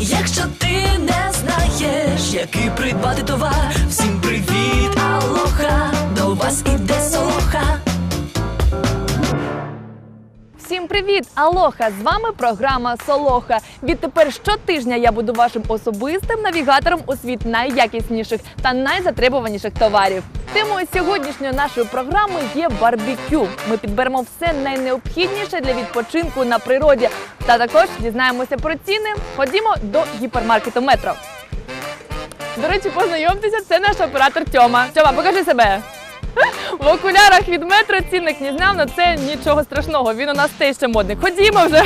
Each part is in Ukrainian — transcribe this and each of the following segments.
Якщо ти не знаєш, який придбати товар, всім привіт, привіт! Алоха! З вами програма Солоха. Відтепер щотижня я буду вашим особистим навігатором у світ найякісніших та найзатребуваніших товарів. Темою сьогоднішньої нашої програми є барбекю. Ми підберемо все найнеобхідніше для відпочинку на природі. Та також дізнаємося про ціни. Ходімо до гіпермаркету метро. До речі, познайомтеся, це наш оператор Тьома. Тьома, покажи себе. В окулярах від метро цінник не зняв, але це нічого страшного. Він у нас теж ще модний. Ходімо вже.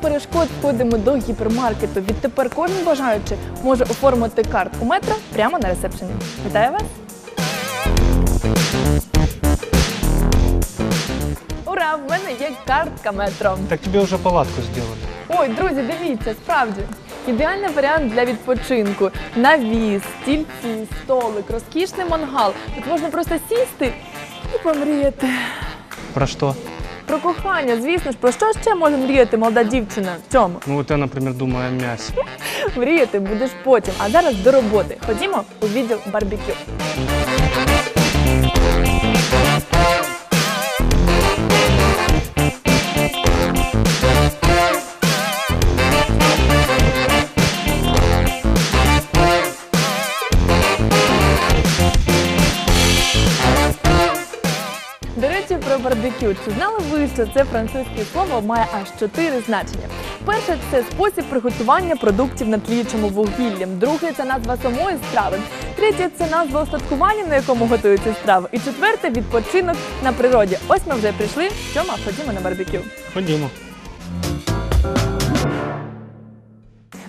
Перешкод входимо до гіпермаркету. Відтепер кожен бажаючий може оформити картку метро прямо на ресепшені. Вітаю вас! Ура! В мене є картка метро. Так тебе уже палатку сделали. Ой, друзі, дивіться, справді. Ідеальний варіант для відпочинку. Навіс, стільці, столик, розкішний мангал. Тут можна просто сісти і помріяти. Про что? Про кохання, звісно ж, про що ще може мріяти молода дівчина? В цьому? Ну от я, наприклад, думаю о. Мріяти будеш потім. А зараз до роботи. Ходімо у відділ барбекю. барбекю. Чи знали ви, що це французьке слово має аж чотири значення? Перше це спосіб приготування продуктів на тліючому вугіллі. Друге це назва самої страви. Третє це назва остаткування, на якому готуються страви. І четверте відпочинок на природі. Ось ми вже прийшли. Тьома, ходімо на барбекю. Ходимо.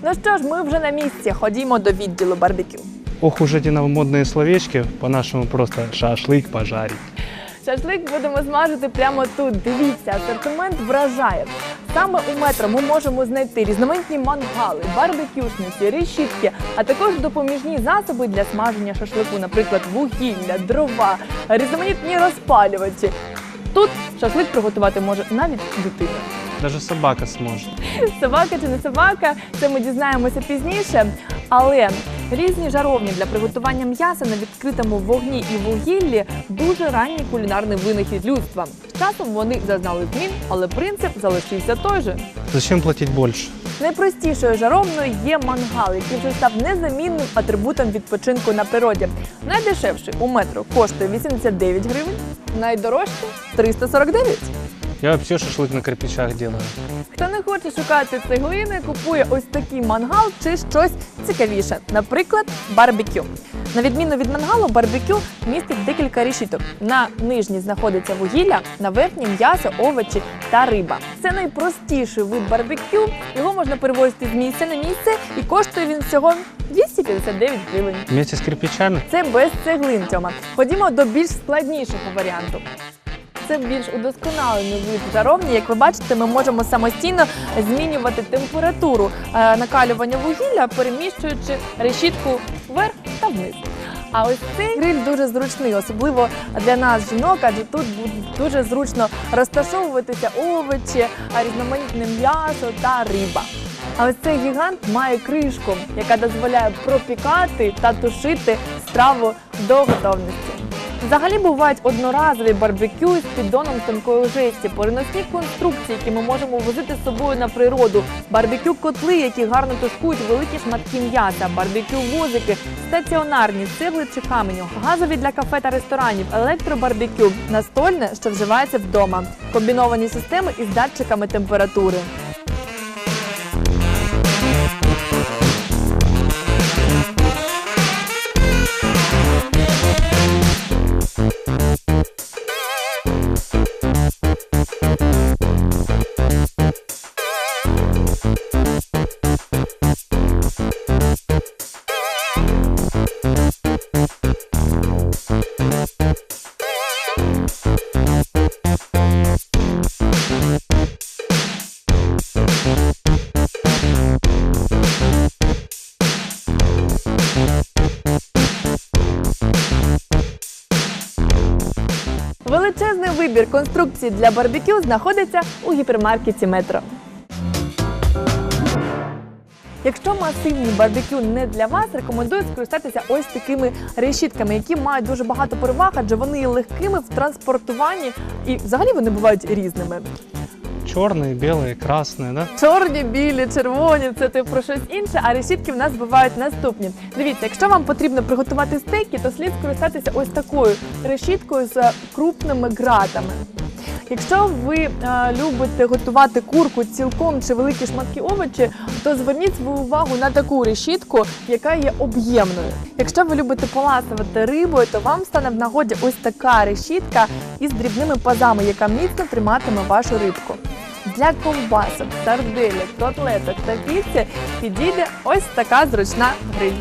Ну що ж, ми вже на місці. Ходімо до відділу барбекю. Ох уж эти новомодные словечки, по-нашему просто шашлык пожарить. Шашлик будемо смажити прямо тут. Дивіться, асортимент вражає. Саме у метро ми можемо знайти різноманітні мангали, барбекюшниці, решітки, а також допоміжні засоби для смаження шашлику, наприклад, вугілля, дрова, різноманітні розпалювачі. Тут шашлик приготувати може навіть дитина. Даже собака сможет. Собака чи не собака, це ми дізнаємося пізніше. Але різні жаровні для приготування м'яса на відкритому вогні і вугіллі дуже ранній кулінарний винахід людства. Часом вони зазнали змін, але принцип залишився той же. Зачем платить больше? Найпростішою жаровною є мангал, який вже став незамінним атрибутом відпочинку на природі. Найдешевший у метро коштує 89 гривень, найдорожчий 349. Я вообще шашлык на кирпичах делаю. Хто не хоче шукати цеглини, купує ось такий мангал чи щось цікавіше, наприклад, барбекю. На відміну від мангалу, барбекю містить декілька решіток. На нижній знаходиться вугілля, на верхній м'ясо, овочі та риба. Це найпростіший вид барбекю. Його можна перевозити з місця на місце і коштує він всього 259 гривень. Вместе с кирпичами? Це без цеглин, Тьома. Ходімо до більш складнішого варіанту. Це більш удосконалений вид жаровні. Як ви бачите, ми можемо самостійно змінювати температуру е, накалювання вугілля, переміщуючи решітку вверх та вниз. А ось цей гриль дуже зручний, особливо для нас, жінок, адже тут дуже зручно розташовуватися овочі, різноманітне м'ясо та риба. А ось цей гігант має кришку, яка дозволяє пропікати та тушити страву до готовності. Взагалі бувають одноразові барбекю з піддоном тонкої жесті, переносні конструкції, які ми можемо возити з собою на природу, барбекю котли, які гарно тушкують великі шматки м'яса, барбекю возики, стаціонарні, з чи каменю, газові для кафе та ресторанів, електробарбекю, настольне, що вживається вдома, комбіновані системи із датчиками температури. Вибір конструкцій для барбекю знаходиться у гіпермаркеті Метро. Якщо масивні барбекю не для вас, рекомендую скористатися ось такими решітками, які мають дуже багато переваг, адже вони є легкими в транспортуванні і взагалі вони бувають різними Черные, белые, красные, да? Чорні, білі, червоні це ти про щось інше. А решітки в нас бувають наступні. Дивіться, якщо вам потрібно приготувати стейки, то слід скористатися ось такою решіткою з крупними гратами. Якщо ви е, любите готувати курку цілком чи великі шматки овочі, то зверніть свою увагу на таку решітку, яка є об'ємною. Якщо ви любите поласувати рибою, то вам стане в нагоді ось така решітка із дрібними пазами, яка міцно триматиме вашу рибку. Для ковбасок, сарделек, котлеток та піци підійде ось така зручна гриль.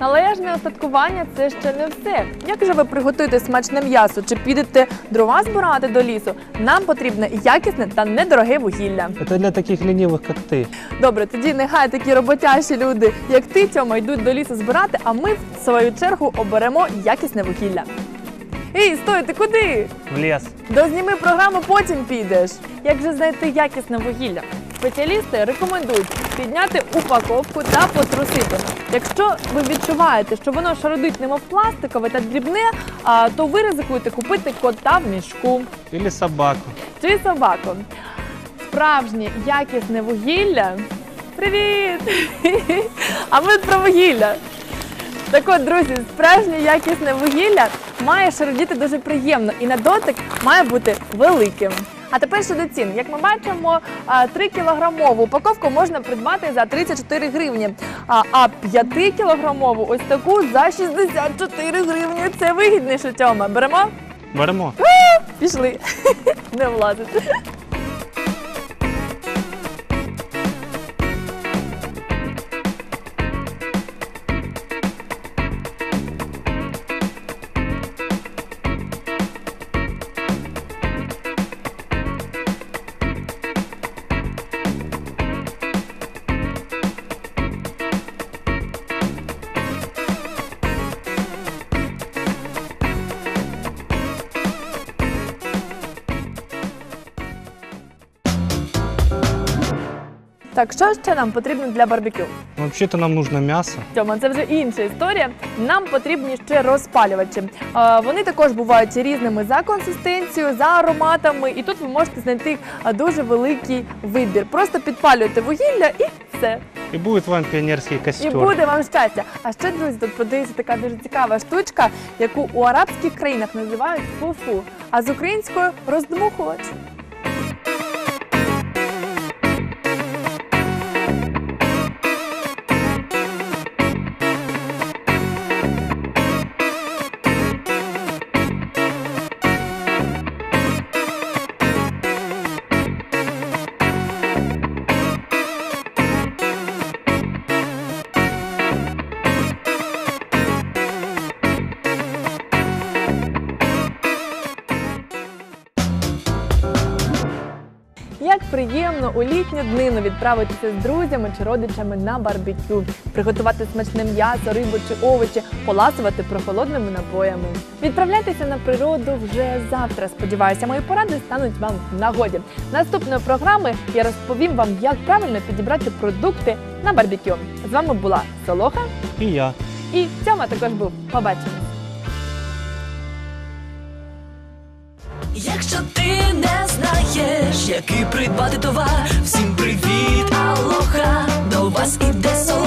Належне остаткування це ще не все. Як же ви приготуєте смачне м'ясо чи підете дрова збирати до лісу? Нам потрібне якісне та недороге вугілля. Это для таких ленивых, как ты. Добре, тоді нехай такі роботящі люди, як ти, Тьома, йдуть до лісу збирати, а ми в свою чергу оберемо якісне вугілля. Ей, стой, ти куди? В лес. Дозніми програму, потім підеш. Як же знайти якісне вугілля? Спеціалісти рекомендують підняти упаковку та потрусити. Якщо ви відчуваєте, що воно шародить немов пластикове та дрібне, а, то ви ризикуєте купити кота в мішку Или собаку. чи собаку. Справжнє якісне вугілля. Привіт! А ми про вугілля. Так от, друзі, справжнє якісне вугілля має шародіти дуже приємно і на дотик має бути великим. А тепер щодо цін. Як ми бачимо, 3 кілограмову упаковку можна придбати за 34 гривні, а- а 5 кілограмову ось таку за 64 гривні. Це вигідніше, Тьома. Беремо? Беремо. Пішли. Не влазить. Так, що ще нам потрібно для барбекю? Вообще-то нам нужно мясо. Тьома, це вже інша історія. Нам потрібні ще розпалювачі. Е, Вони також бувають різними за консистенцією, за ароматами, і тут ви можете знайти дуже великий вибір. Просто підпалюєте вугілля і все. И будет вам пионерский І буде вам щастя. А ще, друзі, тут продається така дуже цікава штучка, яку у арабських країнах називають фуфу, а з українською роздмухувач. Приємно у літню днину відправитися з друзями чи родичами на барбекю, приготувати смачне м'ясо, рибу чи овочі, поласувати прохолодними напоями. Відправляйтеся на природу вже завтра. Сподіваюся, мої поради стануть вам в нагоді. Наступної програми я розповім вам, як правильно підібрати продукти на барбекю. З вами була Солоха И я. і Тьома також був. Побачимо. знаєш, який придбати товар. Всім привіт, алоха, до вас іде соло.